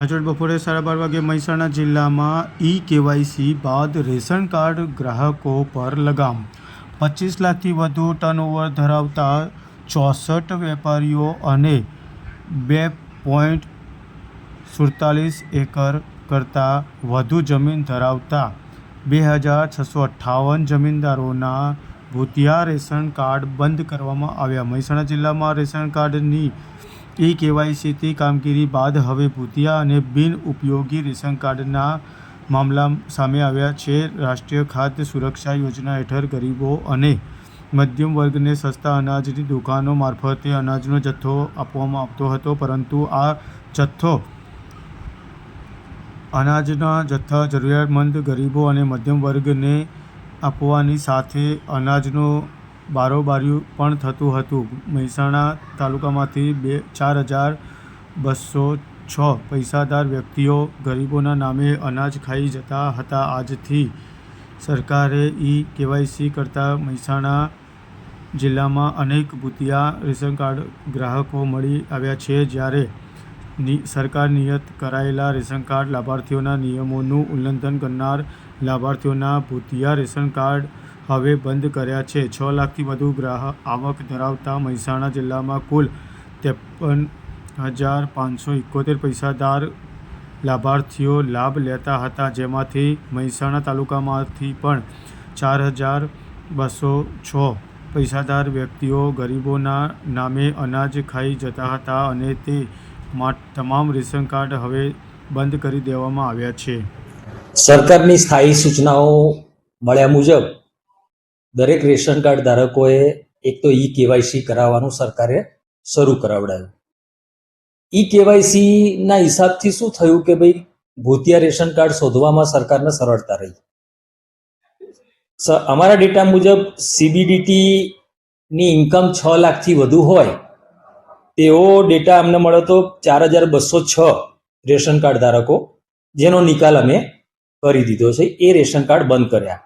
આજરોજ બપોરે સાડા બાર વાગે મહેસાણા જિલ્લામાં ઈ કેવાયસી બાદ રેશન કાર્ડ ગ્રાહકો પર લગામ. પચીસ લાખથી વધુ ટર્નઓવર ધરાવતા ચોસઠ વેપારીઓ અને બે પોઈન્ટ સુડતાલીસ એકર કરતાં વધુ જમીન ધરાવતા બે હજાર છસો અઠ્ઠાવન જમીનદારોના ભૂતિયા રેશન કાર્ડ બંધ કરવામાં આવ્યા. મહેસાણા જિલ્લામાં રેશન કાર્ડની ઈ કેવાયસીથી કામગીરી બાદ હવે ભૂતિયા અને બિન ઉપયોગી રેશન કાર્ડના મામલા સામે આવ્યા છે. રાષ્ટ્રીય ખાદ્ય સુરક્ષા યોજના હેઠળ ગરીબો અને મધ્યમ વર્ગને સસ્તા અનાજની દુકાનો મારફતે અનાજનો જથ્થો આપવામાં આવતો હતો, પરંતુ આ જથ્થો અનાજના જથ્થા જરૂરિયાતમંદ ગરીબો અને મધ્યમ વર્ગને આપવાની સાથે અનાજનો બારોબારી પણ થતું હતું. મહેસાણા તાલુકામાંથી બે, ચાર હજાર બસો છ પૈસાદાર વ્યક્તિઓ ગરીબોના નામે અનાજ ખાઈ જતા હતા. આજથી સરકારે ઈ કેવાયસી કરતાં મહેસાણા જિલ્લામાં અનેક ભૂતિયા રેશન કાર્ડ ગ્રાહકો મળી આવ્યા છે. જ્યારે સરકાર નિયત કરાયેલા રેશન કાર્ડ લાભાર્થીઓના નિયમોનું ઉલ્લંઘન કરનાર લાભાર્થીઓના ભૂતિયા રેશન કાર્ડ હવે બંધ કર્યા છે. છ લાખથી વધુ ગ્રાહક આવક ધરાવતા મહેસાણા જિલ્લામાં કુલ ત્રેપન હજાર પાંચસો એકોતેર પૈસાદાર લાભાર્થીઓ લાભ લેતા હતા. જેમાંથી મહેસાણા તાલુકામાંથી પણ ચાર હજાર બસો છ પૈસાદાર વ્યક્તિઓ ગરીબોના નામે અનાજ ખાઈ જતા હતા અને તે તમામ રેશન કાર્ડ હવે બંધ કરી દેવામાં આવ્યા છે. સરકારની સ્થાયી સૂચનાઓ મળ્યા મુજબ દરેક રેશન કાર્ડ ધારકોએ એક તો ઈ કેવાયસી કરાવવાનું સરકારે શરૂ કરાવડાવ્યું. ઈ કેવાયસીના હિસાબથી શું થયું કે ભાઈ, ભૂતિયા રેશન કાર્ડ શોધવામાં સરકારને સરળતા રહી. અમારા ડેટા મુજબ સીબીડીટી ની ઇન્કમ છ લાખથી વધુ હોય તેવો ડેટા અમને મળ્યો તો ચાર હજાર બસો છ રેશન કાર્ડ ધારકો, જેનો નિકાલ અમે કરી દીધો છે. એ રેશન કાર્ડ બંધ કર્યા.